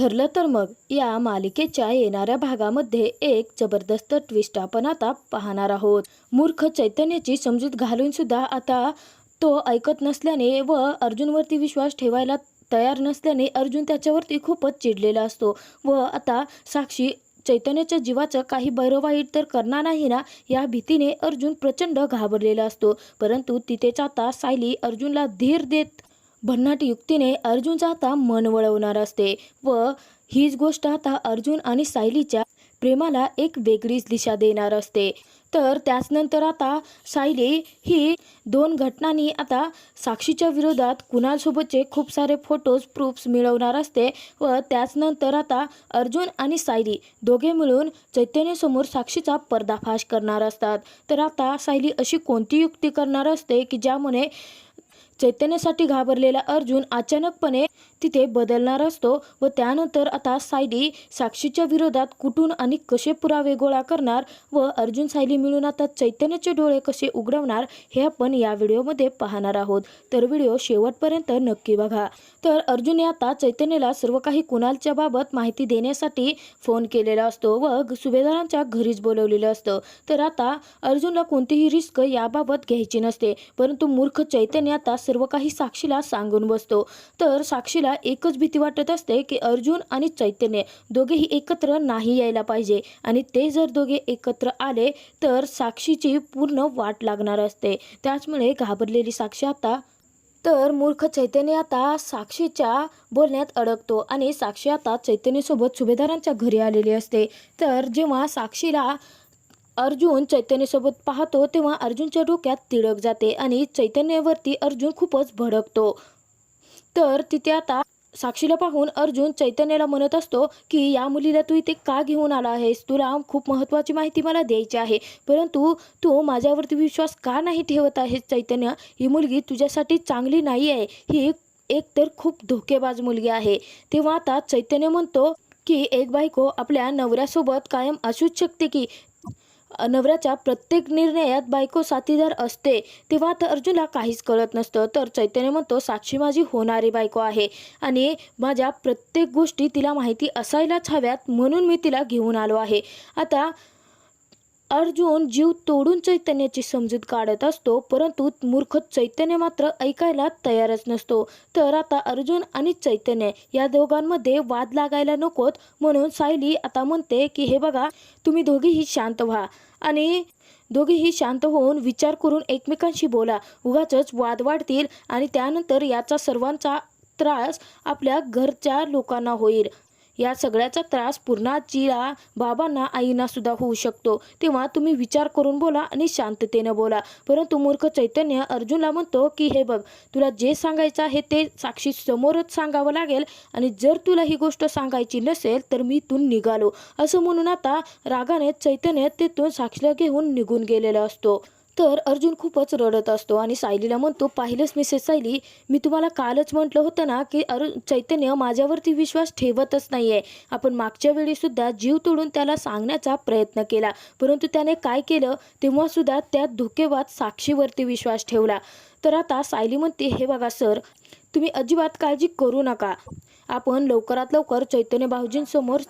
ठरलं तर मग या मालिकेच्या येणाऱ्या भागामध्ये एक जबरदस्त ट्विस्ट आपण आता पाहणार आहोत. मूर्ख चैतन्याची समजूत घालून सुद्धा आता तो ऐकत नसल्याने व अर्जुनवरती विश्वास ठेवायला तयार नसल्याने अर्जुन त्याच्यावरती खूपच चिडलेला असतो. व आता साक्षी चैतन्याच्या जीवाचं काही बरं वाईट तर करणार नाही ना या भीतीने अर्जुन प्रचंड घाबरलेला असतो. परंतु तिथेच आता सायली अर्जुनला धीर देत भन्नाट युक्तीने अर्जुनचा आता मन वळवणार असते व हीच गोष्ट आता अर्जुन आणि सायलीच्या प्रेमाला एक वेगळीच दिशा देणार असते. तर त्याचनंतर आता सायली ही दोन घटनांनी आता साक्षीच्या विरोधात कुणालसोबतचे खूप सारे फोटोज प्रूफ्स मिळवणार असते व त्याचनंतर आता अर्जुन आणि सायली दोघे मिळून चैतन्यसमोर साक्षीचा पर्दाफाश करणार असतात. तर आता सायली अशी कोणती युक्ती करणार असते की ज्यामुळे चैतन्यासाठी घाबरलेला अर्जुन अचानकपणे तिथे बदलणार असतो व त्यानंतर आता सायली साक्षीच्या विरोधात कुठून आणि कसे पुरावे गोळा करणार व अर्जुन सायली मिळून आता चैतन्याचे डोळे कसे उघडवणार हे आपण या व्हिडिओमध्ये पाहणार आहोत. तर व्हिडिओ शेवटपर्यंत नक्की बघा. तर अर्जुनने आता चैतन्याला सर्व काही कुणालच्या बाबत माहिती देण्यासाठी फोन केलेला असतो व सुभेदारांच्या घरीच बोलवलेलं असतं. तर आता अर्जुनला कोणतीही रिस्क याबाबत घ्यायची नसते परंतु मूर्ख चैतन्य आता सर्व काही साक्षीला सांगून बसतो. तर साक्षीला एकच भीती वाटत असते की अर्जुन आणि चैतन्य दोघेही एकत्र नाही यायला पाहिजे. आणि ते जर दोघे एकत्र आले तर साक्षीची पूर्ण वाट लागणार असते. त्याचमुळे घाबरलेली साक्षी आता तर मूर्ख चैतन्य आता साक्षीच्या बोलण्यात अडकतो आणि साक्षी आता चैतन्यसोबत सुभेदारांच्या घरी आलेली असते. तर जेव्हा साक्षीला अर्जुन चैतन्यसोबत पाहतो तेव्हा अर्जुनच्या डोक्यात तिळक जाते आणि चैतन्यावरती अर्जुन खूपच भडकतो. तर तिथे आता साक्षीला पाहून अर्जुन चैतन्याला म्हणत असतो की या मुलीला तू इथे का घेऊन आला आहेस? तुला खूप महत्त्वाची माहिती मला द्यायची आहे. परंतु तू माझ्यावरती विश्वास का नाही ठेवत आहेस चैतन्य? ही मुलगी तुझ्यासाठी चांगली नाही आहे. ही एक तर खूप धोकेबाज मुलगी आहे. तेव्हा आता चैतन्य म्हणतो की एक बायको आपल्या नवऱ्यासोबत कायम असूच शकते की नवऱ्याच्या प्रत्येक निर्णयात बायको साथीदार असते तेव्हा आता अर्जुनला काहीच कळत नसतं. तर चैतन्य म्हणतो साक्षी माझी होणारी बायको आहे आणि माझ्या प्रत्येक गोष्टी तिला माहिती असायलाच हव्यात म्हणून मी तिला घेऊन आलो आहे. आता अर्जुन जीव तोडून चैतन्याची समजूत काढत असतो परंतु मूर्ख चैतन्य मात्र ऐकायला तयारच नसतो. तर आता अर्जुन आणि चैतन्य या दोघांमध्ये वाद लागायला नकोत म्हणून सायली आता म्हणते की हे बघा तुम्ही दोघेही शांत व्हा आणि दोघेही शांत होऊन विचार करून एकमेकांशी बोला. उगाच वाद वाढतील आणि त्यानंतर याचा सर्वांचा त्रास आपल्या घरच्या लोकांना होईल. या सगळ्याचा त्रास पूर्णाजीला बाबांना आईना सुद्धा होऊ शकतो. तेव्हा तुम्ही विचार करून बोला आणि शांततेनं बोला. परंतु मूर्ख चैतन्य अर्जुनला म्हणतो की हे बघ तुला जे सांगायचं आहे ते साक्षी समोरच सांगावं लागेल आणि जर तुला ही गोष्ट सांगायची नसेल तर मी इथून निघालो. असं म्हणून आता रागाने चैतन्य तिथून साक्षीला घेऊन निघून गेलेला असतो. तर अर्जुन खूपच रडत असतो आणि सायलीला म्हणतो पाहिलंच मिसेस सायली. मी तुम्हाला कालच म्हटलं होतं ना की अरु चैतन्य माझ्यावरती विश्वास ठेवतच नाही आहे आपण मागच्या वेळीसुद्धा जीव तोडून त्याला सांगण्याचा प्रयत्न केला. परंतु त्याने काय केलं? तेव्हासुद्धा त्या धोकेवाद साक्षीवरती विश्वास ठेवला. तर आता सायली म्हणते हे बघा सर तुम्ही अजिबात काळजी करू नका. आपण लवकरात लवकर चैतन्य भाऊजींसमोर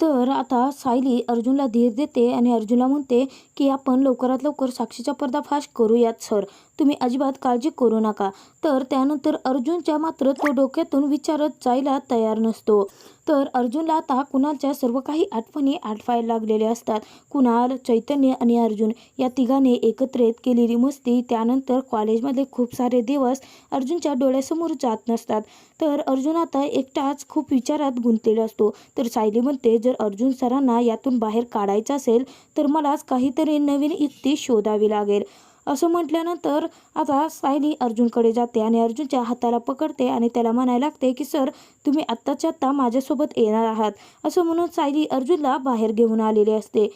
तर आता सायली अर्जुनला धीर देते आणि अर्जुनला म्हणते की आपण लवकरात लवकर साक्षीचा पर्दाफाश करूयात सर. तुम्ही अजिबात काळजी करू नका. तर त्यानंतर अर्जुनच्या मात्र तो डोक्यातून विचारत जायला तयार नसतो. तर अर्जुनला आता कुणालच्या सर्व काही आठवणी आठवायला लागलेल्या असतात. कुणाल चैतन्य आणि अर्जुन या तिघांनी एकत्रित केलेली मस्ती त्यानंतर कॉलेजमध्ये खूप सारे दिवस अर्जुनच्या डोळ्यासमोर जात नसतात. तर अर्जुन आता एकटाच खूप विचारात गुंतलेला असतो. तर सायली म्हणते जर अर्जुन सरांना यातून बाहेर काढायचं असेल तर मलाच काहीतरी नवीन युक्ती शोधावी लागेल. असं म्हटल्यानंतर आता सायली अर्जुनकडे जाते आणि अर्जुनच्या हाताला पकडते आणि त्याला म्हणायला लागते की सर तुम्ही आत्ताच्या आत्ता माझ्यासोबत येणार आहात. असं म्हणून सायली अर्जुनला बाहेर घेऊन आलेली असते.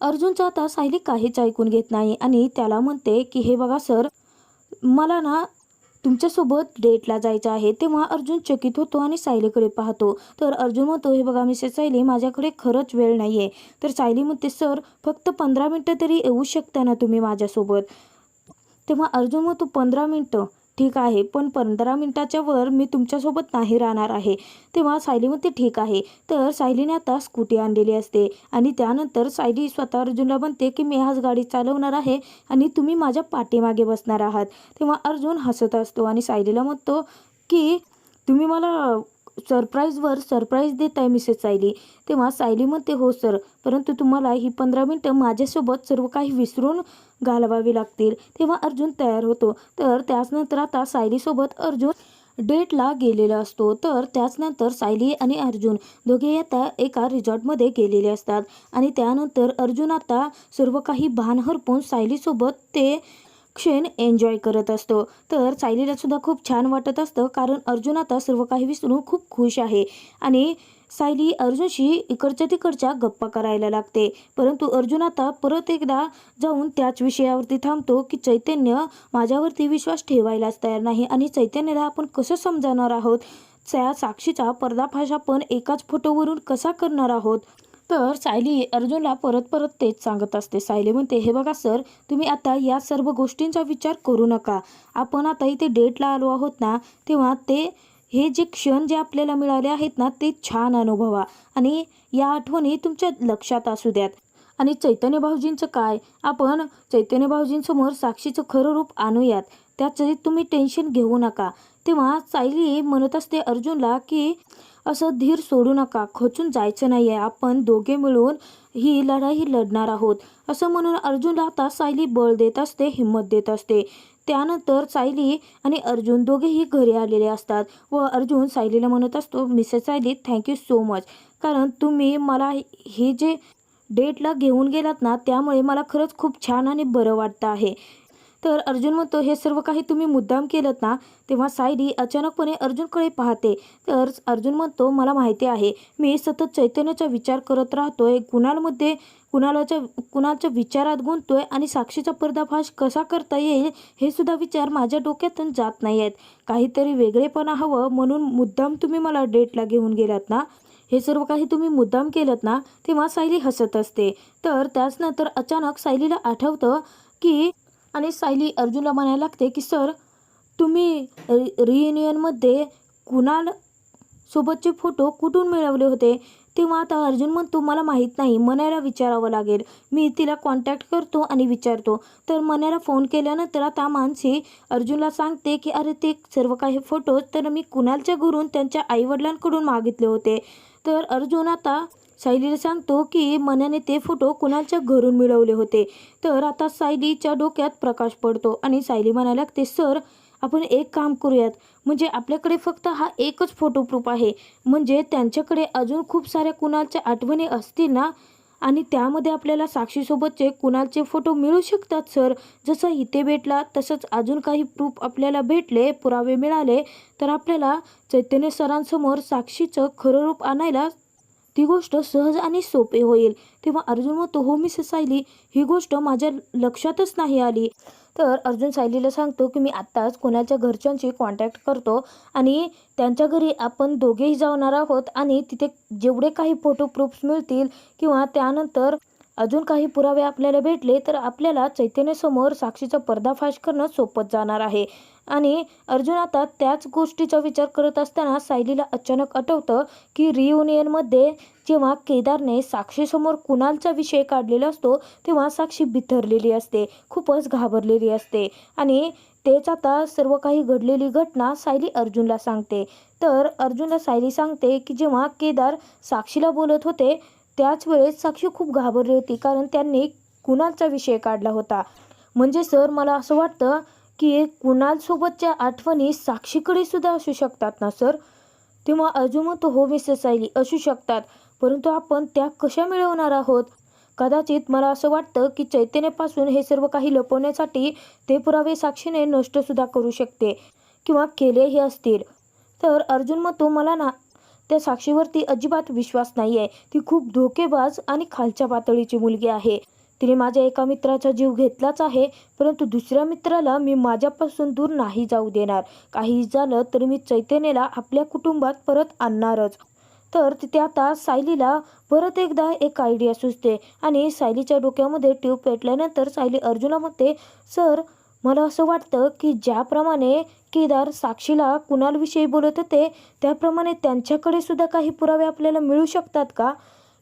अर्जुनचा आता सायली काहीच ऐकून घेत नाही आणि त्याला म्हणते की हे बघा सर मला ना तुमच्यासोबत डेटला जायचं आहे तेव्हा अर्जुन चकित होतो आणि सायलीकडे पाहतो. तर अर्जुन म्हणतो हे बघा मिसेस सायली माझ्याकडे खरंच वेळ नाही आहे तर सायली म्हणते सर फक्त पंधरा मिनटं तरी येऊ शकता ना तुम्ही माझ्यासोबत? तेव्हा अर्जुन म्हणतो पंधरा मिनटं? ठीक आहे पण पंधरा मिनटाच्या वर मी तुमच्यासोबत नाही राहणार आहे. तेव्हा सायली म्हणते ठीक आहे. तर सायलीने आता स्कूटी आणलेली असते आणि त्यानंतर सायली स्वतः अर्जुनला म्हणते की मी आज गाडी चालवणार आहे आणि तुम्ही माझ्या पाठीमागे बसणार आहात. तेव्हा अर्जुन हसत असतो आणि सायलीला म्हणतो की तुम्ही मला सरप्राईजवर सरप्राईज देत आहे मिसेस सायली. तेव्हा सायली म्हणते हो सर. परंतु तुम्हाला ही पंधरा मिनटं माझ्यासोबत सर्व काही विसरून घालवावी लागतील. तेव्हा अर्जुन तयार होतो. तर त्याचनंतर आता सायलीसोबत अर्जुन डेटला गेलेला असतो. तर त्याचनंतर सायली आणि अर्जुन दोघे आता एका रिझॉर्टमध्ये गेलेले असतात. आणि त्यानंतर अर्जुन आता सर्व काही भान हरपून सायलीसोबत ते क्षण एन्जॉय करत असतो. तर सायलीला सुद्धा खूप छान वाटत असतं कारण अर्जुन आता सर्व काही विसरून खूप खुश आहे. आणि सायली अर्जुनशी इकडच्या तिकडच्या गप्पा करायला लागते. परंतु अर्जुन आता परत एकदा जाऊन त्याच विषयावरती थांबतो की चैतन्य माझ्यावरती विश्वास ठेवायलाच तयार नाही आणि चैतन्याला आपण कसं समजावणार आहोत? त्या साक्षीचा पर्दाफाश आपण एकाच फोटोवरून कसा करणार आहोत? तर सायली अर्जुनला परत परत तेच सांगत असते. सायली म्हणते हे बघा सर तुम्ही आता या सर्व गोष्टींचा विचार करू नका. आपण आता इथे डेटला आलो आहोत ना तेव्हा ते हे जे क्षण जे आपल्याला मिळाले आहेत ना ते छान अनुभवा आणि या आठवणी तुमच्या लक्षात असू द्यात. आणि चैतन्य भाऊजींचं काय? आपण चैतन्य भाऊजींसमोर साक्षीचं खरं रूप आणूयात. त्याचं तुम्ही टेन्शन घेऊ नका. तेव्हा सायली म्हणत असते अर्जुनला की असं धीर सोडू नका खचून जायचं नाही आहे आपण दोघे मिळून ही लढाई लढणार आहोत. असं म्हणून अर्जुनला आता सायली बळ देत असते हिंमत देत असते. त्यानंतर सायली आणि अर्जुन दोघेही घरी आलेले असतात व अर्जुन सायलीला म्हणत असतो Mrs Sayali thank you so much कारण तुम्ही मला हे जे डेटला घेऊन गेलात ना त्यामुळे मला खरंच खूप छान आणि बरं वाटतं आहे. तर अर्जुन म्हणतो हे सर्व काही तुम्ही मुद्दाम केलं ना तेव्हा सायली अचानकपणे अर्जुनकडे पाहते. तर अर्जुन म्हणतो मला माहिती आहे मी सतत चैतन्याचा विचार करत राहतोय. कुणालमध्ये कुणालाच्या कुणाच्या विचारात गुंततोय आणि साक्षीचा पर्दाफाश कसा करता येईल हे सुद्धा विचार माझ्या डोक्यातून जात नाही आहेत काहीतरी वेगळेपणा हवं म्हणून मुद्दाम तुम्ही मला डेटला घेऊन गेलात ना? हे सर्व काही तुम्ही मुद्दाम केलं ना तेव्हा सायली हसत असते. तर त्याचनंतर अचानक सायलीला आठवतं की आणि सायली अर्जुनला म्हणायला लागते की सर तुम्ही रि रियुनियनमध्ये कुणाल सोबतचे फोटो कुठून मिळवले होते? तेव्हा आता अर्जुन म्हणतो मला माहीत नाही. मनाला विचारावं लागेल. मी तिला कॉन्टॅक्ट करतो आणि विचारतो. तर मनाला फोन केल्यानंतर आता मानसी अर्जुनला सांगते की अरे ते सर्व काही फोटो तर मी कुणालच्या घरून त्यांच्या आईवडिलांकडून मागितले होते. तर अर्जुन आता सायलीला सांगतो की मनाने ते फोटो कुणालच्या घरून मिळवले होते. तर आता सायलीच्या डोक्यात प्रकाश पडतो आणि सायली म्हणायला लागते सर आपण एक काम करूयात. म्हणजे आपल्याकडे फक्त हा एकच फोटो प्रूफ आहे. म्हणजे त्यांच्याकडे अजून खूप साऱ्या कुणालच्या आठवणी असतील ना? आणि त्यामध्ये आपल्याला साक्षीसोबतचे कुणालचे फोटो मिळू शकतात सर? जसं इथे भेटला तसंच अजून काही प्रूफ आपल्याला भेटले पुरावे मिळाले तर आपल्याला चैतन्य सरांसमोर साक्षीचं खरं रूप आणायला ती गोष्ट सहज आणि सोपे होईल. तेव्हा अर्जुन म्हणतो हो मिसेस सायली ही गोष्ट माझ्या लक्षातच नाही आली. तर अर्जुन सायलीला सांगतो की मी आत्ताच कोणाच्या घरच्यांशी कॉन्टॅक्ट करतो आणि त्यांच्या घरी आपण दोघेही जाणार आहोत आणि तिथे जेवढे काही फोटो प्रूफ्स मिळतील किंवा त्यानंतर अजून काही पुरावे आपल्याला भेटले तर आपल्याला चैतन्यसमोर साक्षीचा पर्दाफाश करणं सोपत जाणार आहे. आणि अर्जुन आता त्याच गोष्टीचा विचार करत असताना सायलीला अचानक आठवतं की रियुनियनमध्ये जेव्हा केदारने साक्षीसमोर कुणालचा विषय काढलेला असतो तेव्हा साक्षी बिथरलेली असते खूपच घाबरलेली असते. आणि तेच आता सर्व काही घडलेली घटना सायली अर्जुनला सांगते. तर अर्जुनला सायली सांगते की जेव्हा केदार साक्षीला बोलत होते त्याच वेळेस साक्षी खूप घाबरली होती कारण त्यांनी कुणालचा विषय काढला होता. म्हणजे सर मला असं वाटतं की कुणालसोबतच्या आठवणी साक्षीकडे सुद्धा असू शकतात ना सर? तेव्हा अर्जुन तो हो मिसेस सायली असू शकतात परंतु आपण त्या कशा मिळवणार आहोत? कदाचित मला असं वाटतं की चैतन्यापासून हे सर्व काही लपवण्यासाठी ते पुरावे साक्षीने नष्टसुद्धा करू शकते किंवा केलेही असतील. तर अर्जुन तो मला ना त्या साक्षीवरती अजिबात विश्वास नाही आहे ती खूप धोकेबाज आणि खालच्या पातळीची मुलगी आहे. तिने माझ्या एका मित्राचा जीव घेतलाच आहे परंतु दुसऱ्या मित्राला मी माझ्यापासून दूर नाही जाऊ देणार. काही झालं तर मी चैतन्याला आपल्या कुटुंबात परत आणणारच. तर तिथे आता सायलीला परत एकदा एक आयडिया सुचते आणि सायलीच्या डोक्यामध्ये ट्यूब पेटल्यानंतर सायली अर्जुना म्हणते सर मला असं वाटतं की ज्याप्रमाणे केदार साक्षीला कुणालविषयी बोलत होते त्याप्रमाणे त्यांच्याकडे सुद्धा काही पुरावे आपल्याला मिळू शकतात का?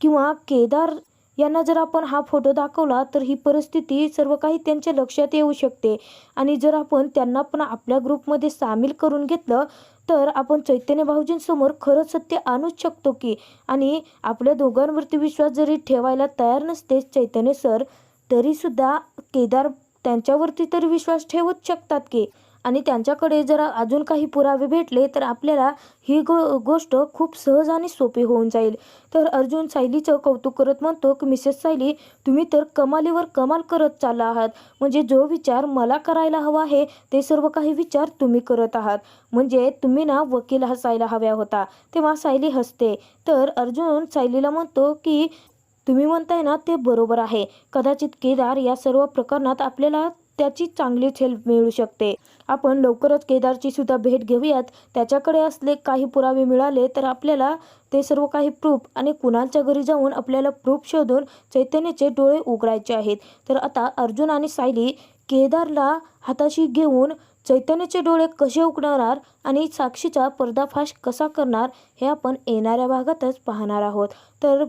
किंवा केदार यांना जर आपण हा फोटो दाखवला तर ही परिस्थिती सर्व काही त्यांच्या लक्षात येऊ शकते. आणि जर आपण त्यांना पण आपल्या ग्रुपमध्ये सामील करून घेतलं तर आपण चैतन्य भाऊजींसमोर खरं सत्य आणूच शकतो की. आणि आपल्या दोघांवरती विश्वास जरी ठेवायला तयार नसते चैतन्य सर तरीसुद्धा केदार त्यांच्यावरती तर विश्वास ठेवूच शकतात की. आणि त्यांच्याकडे जर अजून काही पुरावे भेटले तर आपल्याला ही गो गोष्ट खूप सहज आणि सोपी होऊन जाईल. तर अर्जुन सायलीचं कौतुक करत म्हणतो की मिसेस सायली तुम्ही तर कमालीवर कमाल करत चालला आहात. म्हणजे जो विचार मला करायला हवा आहे ते सर्व काही विचार तुम्ही करत आहात. म्हणजे तुम्ही ना वकील हसायला हव्या होता. तेव्हा सायली हसते. तर अर्जुन सायलीला म्हणतो की तुम्ही म्हणताय ना ते बरोबर आहे. कदाचित केदार या सर्व प्रकरणात आपल्याला त्याची चांगलीच हेल्प मिळू शकते. आपण लवकरच केदारची सुद्धा भेट घेऊयात. त्याच्याकडे असले काही पुरावे मिळाले तर आपल्याला ते सर्व काही प्रूफ आणि कुणालच्या घरी जाऊन आपल्याला प्रूफ शोधून चैतन्याचे डोळे उघडायचे आहेत. तर आता अर्जुन आणि सायली केदारला हाताशी घेऊन चैतन्याचे डोळे कसे उघडणार आणि साक्षीचा पर्दाफाश कसा करणार हे आपण येणाऱ्या भागातच पाहणार आहोत. तर